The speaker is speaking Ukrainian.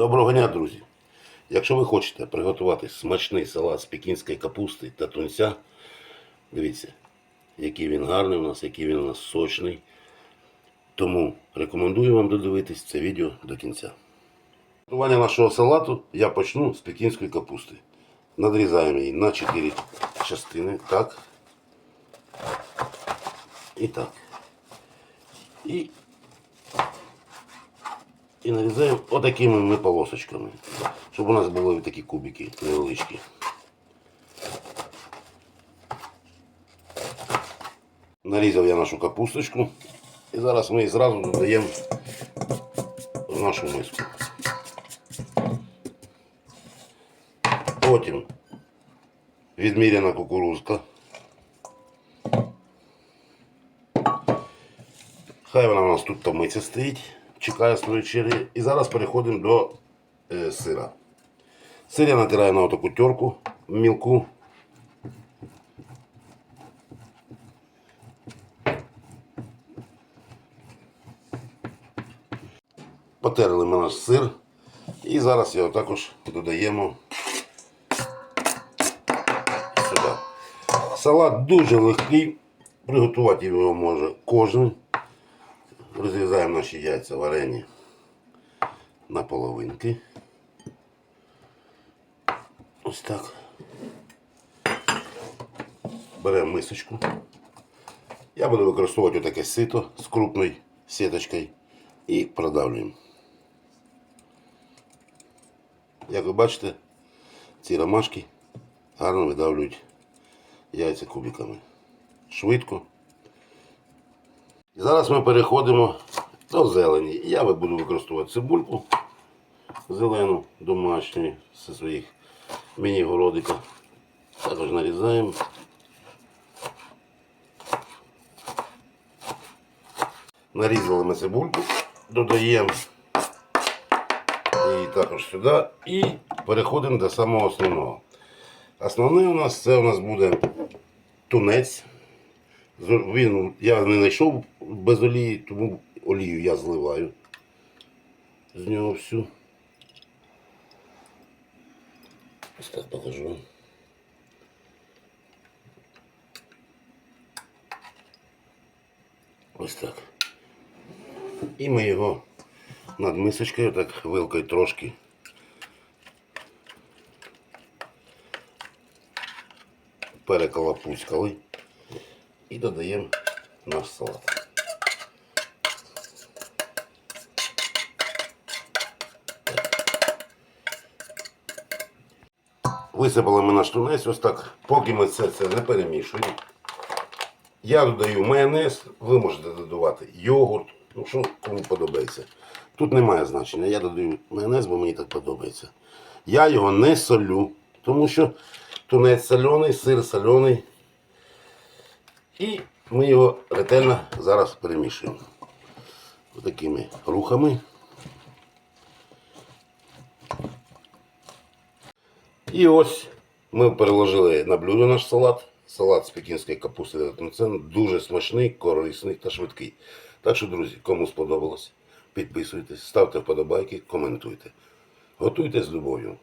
Доброго дня, друзі! Якщо ви хочете приготувати смачний салат з пекінської капусти та тунця, дивіться, який він гарний у нас, який він у нас сочний. Тому рекомендую вам додивитись це відео до кінця. Готування нашого салату я почну з пекінської капусти. Надрізаємо її на 4 частини. Так. І так. І і нарізаємо отакими ми полосочками, щоб у нас були такі кубики невеличкі. Нарізав я нашу капусточку і зараз ми її зразу додаємо в нашу миску. Потім відміряна кукурузка. Хай вона у нас тут томиться стоїть, чекає своєї черги. І зараз переходимо до е, сира. Сир я натираю на отаку терку мілку. Потерли ми наш сир. І зараз його також додаємо сюди. Салат дуже легкий. Приготувати його може кожен. Розрізаємо наші яйця варені на половинки. Ось так. Беремо мисочку. Я буду використовувати таке сито з крупною сіточкою і продавлюємо. Як ви бачите, ці ромашки гарно видавлюють яйця кубиками. Швидко. Зараз ми переходимо до зелені. Я буду використовувати цибульку зелену, домашню зі своїх міні-городика. Також нарізаємо. Нарізали ми цибульку, додаємо її також сюди і переходимо до самого основного. Основне у нас це у нас буде тунець. Він, я не знайшов без олії, тому олію я зливаю з нього всю. Ось так покажу. Ось так. І ми його над мисочкою, так вилкою трошки. Переколопуськали і додаємо наш салат. Висипали ми наш тунець ось так, поки ми це, це не перемішуємо. Я додаю майонез, ви можете додавати йогурт, ну що кому подобається. Тут немає значення. Я додаю майонез, бо мені так подобається. Я його не солю, тому що тунець соляний, сир соляний. І ми його ретельно зараз перемішуємо. Такими рухами. І ось ми переложили на блюдо наш салат. Салат з пекінської капусти тунцем. Дуже смачний, корисний та швидкий. Так що, друзі, кому сподобалось, підписуйтесь, ставте вподобайки, коментуйте. Готуйте з любов'ю.